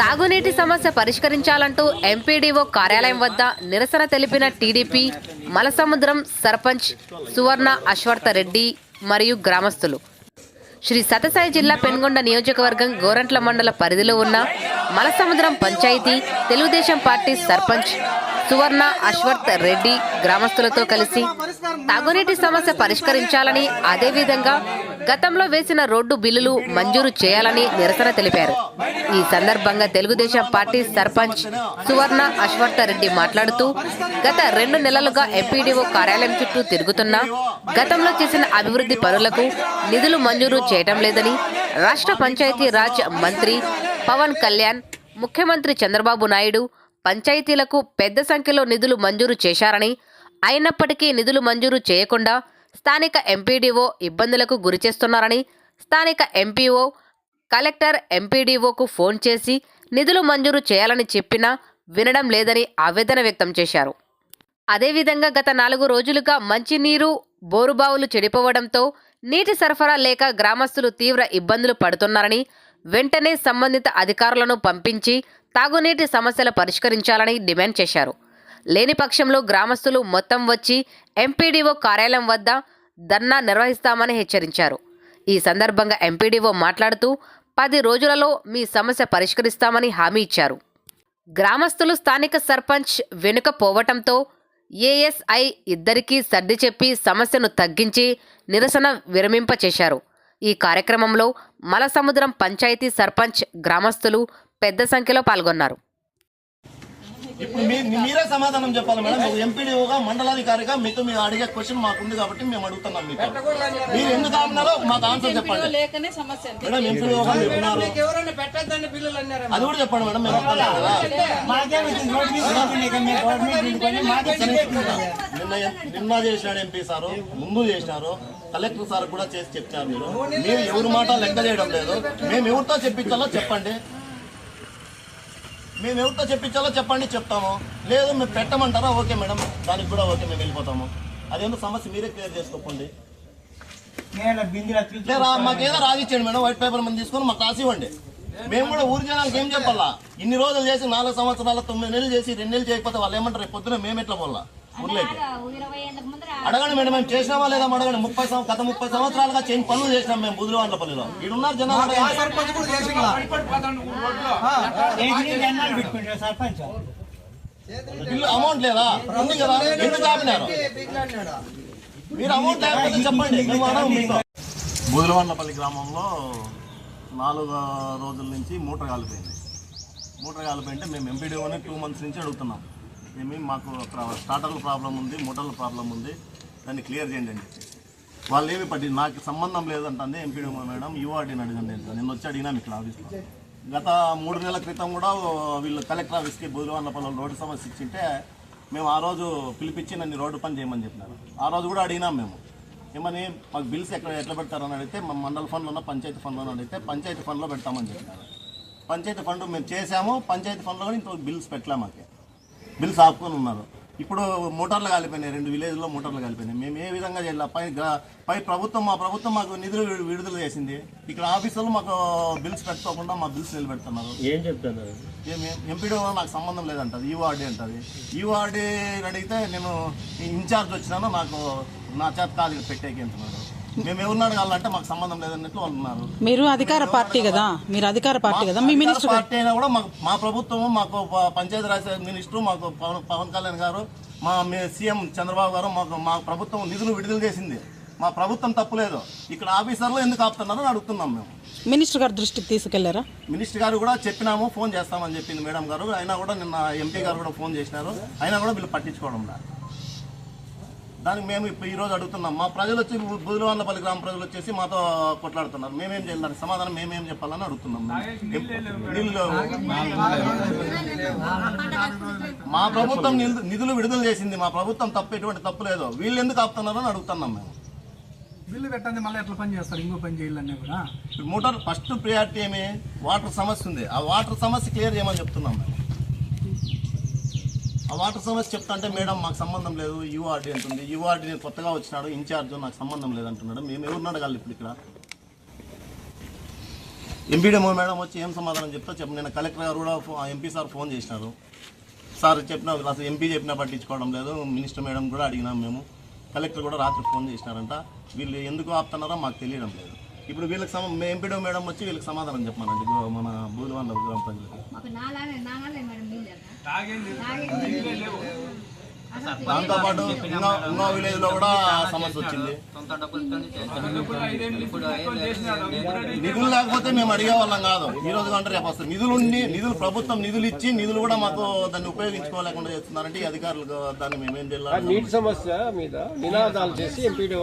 తాగునీటి సమస్య పరిష్కరించాలంటూ ఎంపీడీఓ కార్యాలయం వద్ద నిరసన తెలిపిన టీడీపీ మలసముద్రం సర్పంచ్ సువర్ణ అశ్వర్త రెడ్డి మరియు గ్రామస్తులు. శ్రీ సతసాయి జిల్లా పెనుగొండ నియోజకవర్గం గోరంట్ల మండల పరిధిలో ఉన్న మలసముద్రం పంచాయతీ తెలుగుదేశం పార్టీ సర్పంచ్ సువర్ణ అశ్వర్త్ రెడ్డి గ్రామస్తులతో కలిసి తాగునీటి సమస్య పరిష్కరించాలని అదేవిధంగా గతంలో వేసిన రోడ్డు బిల్లులు మంజూరు చేయాలని నిరసన తెలిపారు. ఈ సందర్భంగా తెలుగుదేశం పార్టీ సర్పంచ్ సువర్ణ అశ్వర్త రెడ్డి మాట్లాడుతూ గత రెండు నెలలుగా ఎంపీడీఓ కార్యాలయం చుట్టూ తిరుగుతున్నా గతంలో చేసిన అభివృద్ధి పనులకు నిధులు మంజూరు చేయటం లేదని రాష్ట్ర పంచాయతీ రాజ్ మంత్రి పవన్ కళ్యాణ్ ముఖ్యమంత్రి చంద్రబాబు నాయుడు పంచాయతీలకు పెద్ద సంఖ్యలో నిధులు మంజూరు చేశారని అయినప్పటికీ నిధులు మంజూరు చేయకుండా స్థానిక ఎంపీడీఓ ఇబ్బందులకు గురిచేస్తున్నారని స్థానిక ఎంపీఓ కలెక్టర్ ఎంపీడీఓకు ఫోన్ చేసి నిధులు మంజూరు చేయాలని చెప్పినా వినడం లేదని ఆవేదన వ్యక్తం చేశారు. అదేవిధంగా గత నాలుగు రోజులుగా మంచినీరు బోరుబావులు చెడిపోవడంతో నీటి సరఫరా లేక గ్రామస్తులు తీవ్ర ఇబ్బందులు పడుతున్నారని వెంటనే సంబంధిత అధికారులను పంపించి తాగునీటి సమస్యలు పరిష్కరించాలని డిమాండ్ చేశారు. లేని పక్షంలో గ్రామస్తులు మొత్తం వచ్చి ఎంపీడీఓ కార్యాలయం వద్ద ధర్నా నిర్వహిస్తామని హెచ్చరించారు. ఈ సందర్భంగా ఎంపీడీఓ మాట్లాడుతూ పది రోజులలో మీ సమస్య పరిష్కరిస్తామని హామీ ఇచ్చారు. గ్రామస్తులు స్థానిక సర్పంచ్ వెనుక పోవటంతో ఏఎస్ఐ ఇద్దరికీ సర్ది చెప్పి సమస్యను తగ్గించి నిరసన విరమింపచేశారు. ఈ కార్యక్రమంలో మలసముద్రం పంచాయతీ సర్పంచ్ గ్రామస్తులు పెద్ద సంఖ్యలో పాల్గొన్నారు. ఇప్పుడు మీ మీరే సమాధానం చెప్పాలి మేడం. మీరు ఎంపీడీఓగా మండలాధికారిగా మీతో మీరు అడిగే క్వశ్చన్ మాకు ఉంది కాబట్టి మేము అడుగుతున్నాం మీకు మీరు ఎందుకు ఆపినారో మాకు ఆన్సర్ చెప్పండి. మేడం ఎంపీడీఓగా అన్నారు? అది కూడా చెప్పండి మేడం మేము నిన్న నిన్న చేసినాడు ఎంపీ సారు ముందు చేసినారు కలెక్టర్ సార్ కూడా చేసి చెప్పారు మీరు. మీరు ఎవరి మాట లెక్క చేయడం లేదు. మేము ఎవరితో చెప్పించాలో చెప్పండి. మేము ఎవరితో చెప్పించాలో చెప్పండి చెప్తాము. లేదు మేము పెట్టమంటారా? Okay madam. దానికి కూడా ఓకే మేము వెళ్ళిపోతాము. అదేందో సమస్య మీరే క్లియర్ చేసుకోకండి. మాకేదో రాసిచ్చేయండి మేడం. వైట్ పేపర్ మనం తీసుకొని మాకు రాసివ్వండి మేము కూడా ఊరి జనాలకు ఏం చెప్పాలా? ఇన్ని రోజులు చేసి నాలుగు సంవత్సరాల తొమ్మిది నెలలు చేసి రెండు నెలలు చేయకపోతే వాళ్ళు ఏమంటారు? రేపు పొద్దున మేము ఎట్లా పోలా అడగండి మేడం మేము చేసినామా లేదా అడగండి. ముప్పై గత ముప్పై సంవత్సరాలుగా చేంజ్ పనులు చేసినాం మేము బుధులవాండ్ల పల్లిలో ఇడున్నారు జనాలు అడగండి. బిల్లు అమౌంట్ లేదా? ఉంది కదా ఎందుకు ఆపినారు? మీరు అమౌంట్ లేకపోతే చెప్పండి బుధులవాండ్లపల్లి గ్రామంలో నాలుగు రోజుల నుంచి మూటర్ కాలిపోయింది. మూటర్ కాలిపోయింటే మేము ఎంపీడీఓని టూ మంత్స్ నుంచి అడుగుతున్నాం. ఏమి మాకు అక్కడ స్టార్టర్ల ప్రాబ్లం ఉంది మోటార్ల ప్రాబ్లం ఉంది. దాన్ని క్లియర్ చేయండి అని చెప్పి. వాళ్ళు ఏమి పట్టి నాకు సంబంధం లేదంటే ఎంపీడీ మేడం యూఆర్డీని అడగండి అంటే నేను. వచ్చి అడిగినా మీకు ఆఫీస్లో. గత మూడు నెలల క్రితం కూడా వీళ్ళు కలెక్టర్ ఆఫీస్కి బుధవారపల్లి రోడ్డు సమస్య ఇచ్చింటే మేము ఆ రోజు పిలిపించి నన్ను రోడ్డు పని చేయమని చెప్పినారు. ఆ రోజు కూడా అడిగినాం మేము. ఏమని మాకు బిల్స్ ఎక్కడ ఎట్లా పెడతారని అడిగితే మా మండల ఫండ్లో పంచాయతీ ఫండ్లో అడిగితే పంచాయతీ ఫండ్లో పెడతామని చెప్పినారు. పంచాయతీ ఫండ్ మేము చేసాము పంచాయతీ ఫండ్లో కూడా ఇంత బిల్స్ పెట్టలే మాకు. బిల్స్ ఆపుకొని ఉన్నారు. ఇప్పుడు మోటార్లు కాలిపోయినాయి రెండు విలేజ్లో మోటార్లు కాలిపోయినాయి. మేము ఏ విధంగా చేయాలి? పై పై ప్రభుత్వం మా ప్రభుత్వం మాకు నిధులు విడు- విడుదల చేసింది. ఇక్కడ ఆఫీసులు మాకు బిల్స్ పెట్టుకోకుండా మా బిల్స్ నిలబెడుతున్నారు. ఏం చెప్తున్నారు? ఏమి ఎంపీడీ నాకు సంబంధం లేదంటది ఈవార్డీ అంటది. ఈవార్డీ అడిగితే నేను ఇన్ఛార్జ్ వచ్చినాను నాకు నా చేత కాలు పెట్టేకి మేము మాకు సంబంధం లేదన్నట్లు వాళ్ళు ఉన్నారు. మీరు అధికార పార్టీ కదా? మీరు అధికార పార్టీ కదా? మీ మినిస్టర్ పార్టీ అయినా కూడా మాకు మా ప్రభుత్వం మాకు ప- పంచాయతీరాజ్ మినిస్టర్ మాకు పవన్ పవన్ కళ్యాణ్ గారు మా సీఎం చంద్రబాబు గారు మాకు మా ప్రభుత్వం నిధులు విడుదల చేసింది. మా ప్రభుత్వం తప్పులేదు ఇక్కడ ఆఫీసర్లు ఎందుకు ఆపుతున్నారో అని అడుగుతున్నాం మేము. మినిస్టర్ గారి దృష్టికి తీసుకెళ్ళారా? మినిస్టర్ గారు కూడా చెప్పినాము ఫోన్ చేస్తామని చెప్పింది మేడం గారు. అయినా కూడా నిన్న ఎంపీ గారు కూడా ఫోన్ చేసినారు. అయినా కూడా వీళ్ళు పట్టించుకోవడం దానికి మేము ఇప్పుడు ఈ రోజు అడుగుతున్నాం. మా ప్రజలు వచ్చి బుధులవాళ్ళపల్లి గ్రామ ప్రజలు వచ్చేసి మాతో కొట్లాడుతున్నారు. మేమేం చేయాలి సమాధానం మేమేం చెప్పాలని అడుగుతున్నాం. నీళ్ళు మా ప్రభుత్వం నిధులు- విడుదల చేసింది. మా ప్రభుత్వం తప్పు ఎటువంటి తప్పు లేదు. వీళ్ళు ఎందుకు ఆపుతున్నారో అని అడుగుతున్నాం మేము. బిల్లు పెట్టండి మళ్ళీ ఎట్లా పని చేస్తారు? ఇంకో పని చేయాలన్నా కూడా. మోటార్ ఫస్ట్ ప్రియారిటీ ఏమి? వాటర్ సమస్య ఉంది. ఆ వాటర్ సమస్య క్లియర్ చేయమని చెప్తున్నాం మేము. ఆ వాటర్ సమస్య చెప్తాంటే మేడం మాకు సంబంధం లేదు యుఆర్డి అంటుంది. యుఆర్డి నేను కొత్తగా వచ్చినాడు ఇన్ఛార్జ్ నాకు సంబంధం లేదంటున్నాడు. మేము ఎవరిని అడగాలి ఇప్పుడు ఇక్కడ? ఎంపీడీఓ మేడం వచ్చి ఏం సమాధానం చెప్తా చెప్పు. నేను కలెక్టర్ గారు కూడా ఎంపీ సార్ ఫోన్ చేసినారు. సార్ చెప్పిన అసలు ఎంపీ చెప్పినా పట్టించుకోవడం లేదు. మినిస్టర్ మేడం కూడా అడిగినాం మేము. కలెక్టర్ కూడా రాత్రి ఫోన్ చేసినారంట. వీళ్ళు ఎందుకు ఆపుతున్నారో మాకు తెలియడం లేదు. ఇప్పుడు వీళ్ళకి సమ ఎంపీడీఓ మేడం వచ్చి వీళ్ళకి సమాధానం చెప్పమనండి. మన బూదివాళ్ళ గ్రామ ప్రజలకి. దాంతో పాటు ఇంకో విలేజ్లో కూడా సమస్య వచ్చింది. నిధులు లేకపోతే మేము అడిగే వాళ్ళం కాదు ఈ రోజు కంటే రేపు వస్తుంది నిధులు ఉండి నిధులు ప్రభుత్వం నిధులు ఇచ్చి నిధులు కూడా మాకు దాన్ని ఉపయోగించుకోలేకుండా చేస్తున్నారంటే ఈ అధికారులు దాన్ని మేమేం చేయాలి? నీటి సమస్య మీద నినాదాలు చేసి ఎంపీడీ